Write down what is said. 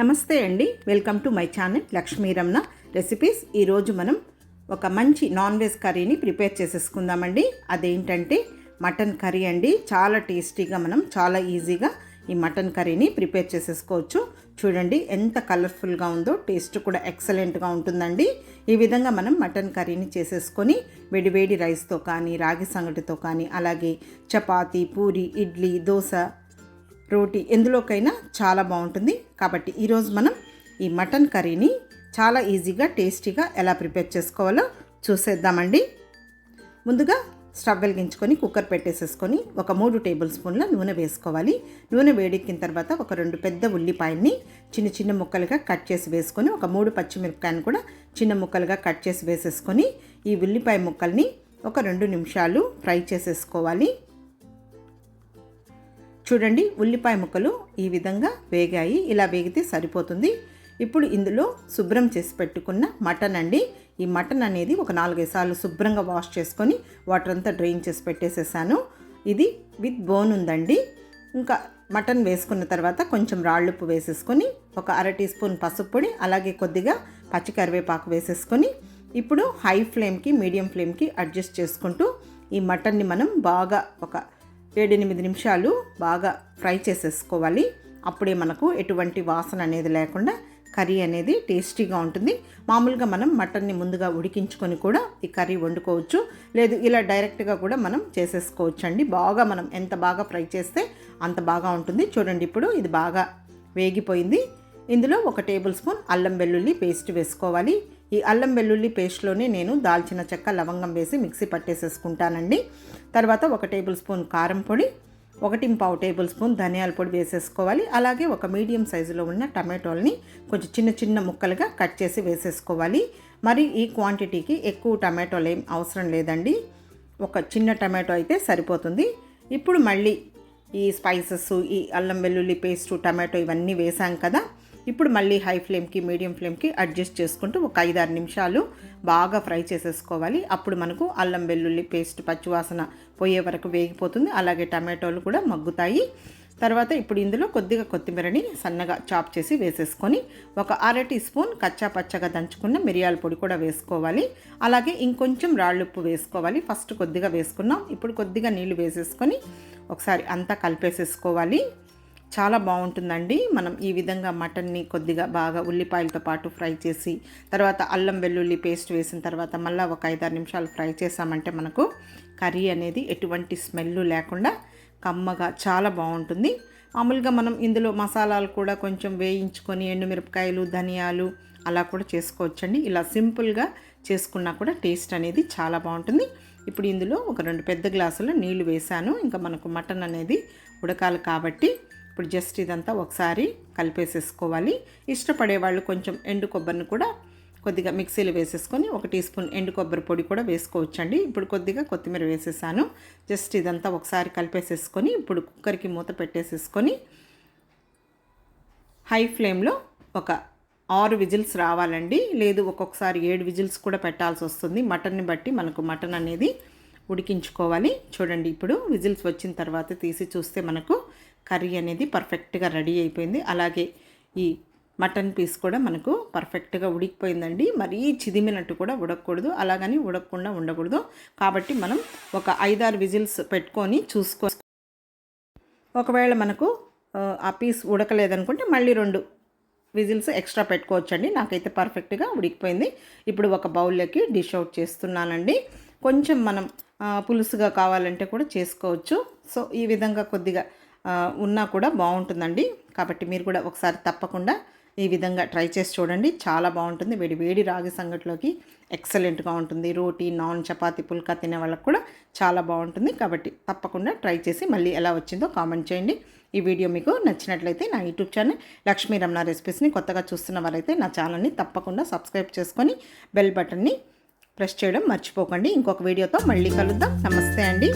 నమస్తే అండి. Welcome to my channel Lakshmi Ramana recipes. ఈరోజు మనం ఒక మంచి నాన్ వెజ్ కర్రీని ప్రిపేర్ చేసేసుకుందామండి. అదేంటంటే మటన్ కర్రీ అండి. చాలా టేస్టీగా మనం చాలా ఈజీగా ఈ మటన్ కర్రీని ప్రిపేర్ చేసేసుకోవచ్చు. చూడండి ఎంత కలర్ఫుల్గా ఉందో టేస్ట్ కూడా ఎక్సలెంట్గా ఉంటుందండి. ఈ విధంగా మనం మటన్ కర్రీని చేసేసుకొని వేడివేడి రైస్తో కానీ రాగి సంగటితో కానీ అలాగే చపాతి పూరి ఇడ్లీ దోశ రోటీ ఎందులోకైనా చాలా బాగుంటుంది. కాబట్టి ఈరోజు మనం ఈ మటన్ కర్రీని చాలా ఈజీగా టేస్టీగా ఎలా ప్రిపేర్ చేసుకోవాలో చూసేద్దామండి. ముందుగా స్టవ్ వెలిగించుకొని కుక్కర్ పెట్టేసేసుకొని ఒక మూడు టేబుల్ స్పూన్ల నూనె వేసుకోవాలి. నూనె వేడెక్కిన తర్వాత ఒక రెండు పెద్ద ఉల్లిపాయల్ని చిన్న చిన్న ముక్కలుగా కట్ చేసి వేసుకొని ఒక మూడు పచ్చిమిరపకాయని కూడా చిన్న ముక్కలుగా కట్ చేసి వేసేసుకొని ఈ ఉల్లిపాయ ముక్కల్ని ఒక రెండు నిమిషాలు ఫ్రై చేసేసుకోవాలి. చూడండి ఉల్లిపాయ ముక్కలు ఈ విధంగా వేగాయి. ఇలా వేగితే సరిపోతుంది. ఇప్పుడు ఇందులో శుభ్రం చేసి పెట్టుకున్న మటన్ అండి. ఈ మటన్ అనేది ఒక నాలుగైదు సార్లు శుభ్రంగా వాష్ చేసుకొని వాటర్ అంతా డ్రైన్ చేసి పెట్టేసేసాను. ఇది విత్ బోన్ ఉందండి. ఇంకా మటన్ వేసుకున్న తర్వాత కొంచెం రాళ్ళుప్పు వేసేసుకొని ఒక అర టీ స్పూన్ పసుపు పొడి అలాగే కొద్దిగా పచ్చి కరివేపాకు వేసేసుకొని ఇప్పుడు హై ఫ్లేమ్కి మీడియం ఫ్లేమ్కి అడ్జస్ట్ చేసుకుంటూ ఈ మటన్ని మనం బాగా ఒక ఏడెనిమిది నిమిషాలు బాగా ఫ్రై చేసేసుకోవాలి. అప్పుడే మనకు ఎటువంటి వాసన అనేది లేకుండా కర్రీ అనేది టేస్టీగా ఉంటుంది. మామూలుగా మనం మటన్ని ముందుగా ఉడికించుకొని కూడా ఈ కర్రీ వండుకోవచ్చు. లేదు ఇలా డైరెక్ట్గా కూడా మనం చేసేసుకోవచ్చు అండి బాగా మనం ఎంత బాగా ఫ్రై చేస్తే అంత బాగా ఉంటుంది. చూడండి ఇప్పుడు ఇది బాగా వేగిపోయింది. ఇందులో ఒక టేబుల్ స్పూన్ అల్లం వెల్లుల్లి పేస్ట్ వేసుకోవాలి. ఈ అల్లం వెల్లుల్లి పేస్ట్లోనే నేను దాల్చిన చెక్క లవంగం వేసి మిక్సీ పట్టేసేసుకుంటానండి. తర్వాత ఒక టేబుల్ స్పూన్ కారం పొడి ఒకటి పావు టేబుల్ స్పూన్ ధనియాల పొడి వేసేసుకోవాలి. అలాగే ఒక మీడియం సైజులో ఉన్న టమాటోల్ని కొంచెం చిన్న చిన్న ముక్కలుగా కట్ చేసి వేసేసుకోవాలి. మరి ఈ క్వాంటిటీకి ఎక్కువ టమాటోలు ఏం అవసరం లేదండి. ఒక చిన్న టమాటో అయితే సరిపోతుంది. ఇప్పుడు మళ్ళీ ఈ స్పైసెస్ ఈ అల్లం వెల్లుల్లి పేస్టు టమాటో ఇవన్నీ వేసాం కదా. ఇప్పుడు మళ్ళీ హై ఫ్లేమ్కి మీడియం ఫ్లేమ్కి అడ్జస్ట్ చేసుకుంటూ ఒక ఐదారు నిమిషాలు బాగా ఫ్రై చేసేసుకోవాలి. అప్పుడు మనకు అల్లం వెల్లుల్లి పేస్ట్ పచ్చివాసన పోయే వరకు వేగిపోతుంది. అలాగే టమాటోలు కూడా మగ్గుతాయి. తర్వాత ఇప్పుడు ఇందులో కొద్దిగా కొత్తిమీరని సన్నగా చాప్ చేసి వేసేసుకొని ఒక అర టీ స్పూన్ కచ్చా పచ్చగా దంచుకున్న మిరియాల పొడి కూడా వేసుకోవాలి. అలాగే ఇంకొంచెం రాళ్ళుప్పు వేసుకోవాలి. ఫస్ట్ కొద్దిగా వేసుకున్నాం. ఇప్పుడు కొద్దిగా నీళ్ళు వేసేసుకొని ఒకసారి అంతా కలిపేసేసుకోవాలి. చాలా బాగుంటుందండి. మనం ఈ విధంగా మటన్ని కొద్దిగా బాగా ఉల్లిపాయలతో పాటు ఫ్రై చేసి తర్వాత అల్లం వెల్లుల్లి పేస్ట్ వేసిన తర్వాత మళ్ళీ ఒక ఐదారు నిమిషాలు ఫ్రై చేసామంటే మనకు కర్రీ అనేది ఎటువంటి స్మెల్ లేకుండా కమ్మగా చాలా బాగుంటుంది. మామూలుగా మనం ఇందులో మసాలాలు కూడా కొంచెం వేయించుకొని ఎండుమిరపకాయలు ధనియాలు అలా కూడా చేసుకోవచ్చండి. ఇలా సింపుల్గా చేసుకున్నా కూడా టేస్ట్ అనేది చాలా బాగుంటుంది. ఇప్పుడు ఇందులో ఒక రెండు పెద్ద గ్లాసుల నీళ్ళు వేసాను ఇంకా మనకు మటన్ అనేది ఉడకాలి కాబట్టి ఇప్పుడు జస్ట్ ఇదంతా ఒకసారి కలిపేసేసుకోవాలి. ఇష్టపడే వాళ్ళు కొంచెం ఎండు కొబ్బరిని కూడా కొద్దిగా మిక్సీలో వేసేసుకొని ఒక టీ స్పూన్ ఎండు కొబ్బరి పొడి కూడా వేసుకోవచ్చండి. ఇప్పుడు కొద్దిగా కొత్తిమీర వేసేసాను. జస్ట్ ఇదంతా ఒకసారి కలిపేసేసుకొని ఇప్పుడు కుక్కర్కి మూత పెట్టేసేసుకొని హై ఫ్లేమ్లో ఒక ఆరు విజిల్స్ రావాలండి. లేదు ఒక్కొక్కసారి ఏడు విజిల్స్ కూడా పెట్టాల్సి వస్తుంది. మటన్ని బట్టి మనకు మటన్ అనేది ఉడికించుకోవాలి. చూడండి ఇప్పుడు విజిల్స్ వచ్చిన తర్వాత తీసి చూస్తే మనకు కర్రీ అనేది పర్ఫెక్ట్గా రెడీ అయిపోయింది. అలాగే ఈ మటన్ పీస్ కూడా మనకు పర్ఫెక్ట్గా ఉడికిపోయిందండి. మరీ చిదిమినట్టు కూడా ఉడకకూడదు. అలాగని ఉడకకుండా ఉండకూడదు. కాబట్టి మనం ఒక ఐదారు విజిల్స్ పెట్టుకొని చూసుకో ఒకవేళ మనకు ఆ పీస్ ఉడకలేదనుకుంటే మళ్ళీ రెండు విజిల్స్ ఎక్స్ట్రా పెట్టుకోవచ్చండి. నాకైతే పర్ఫెక్ట్గా ఉడికిపోయింది. ఇప్పుడు ఒక బౌల్లోకి డిష్ అవుట్ చేస్తున్నానండి. కొంచెం మనం పులుసుగా కావాలంటే కూడా చేసుకోవచ్చు. సో ఈ విధంగా కొద్దిగా ఉన్నా కూడా బాగుంటుందండి. కాబట్టి మీరు కూడా ఒకసారి తప్పకుండా ఈ విధంగా ట్రై చేసి చూడండి. చాలా బాగుంటుంది. వేడి వేడి రాగి సంగటిలోకి ఎక్సలెంట్గా ఉంటుంది. రోటీ నాన్ చపాతీ పుల్కా తినే వాళ్ళకి కూడా చాలా బాగుంటుంది. కాబట్టి తప్పకుండా ట్రై చేసి మళ్ళీ ఎలా వచ్చిందో కామెంట్ చేయండి. ఈ వీడియో మీకు నచ్చినట్లయితే నా యూట్యూబ్ ఛానల్ లక్ష్మీ రమణ రెసిపీస్ని కొత్తగా చూస్తున్న వారైతే నా ఛానల్ని తప్పకుండా సబ్స్క్రైబ్ చేసుకొని బెల్ బటన్ని ప్రెస్ చేయడం మర్చిపోకండి. ఇంకొక వీడియోతో మళ్ళీ కలుద్దాం. నమస్తే అండి.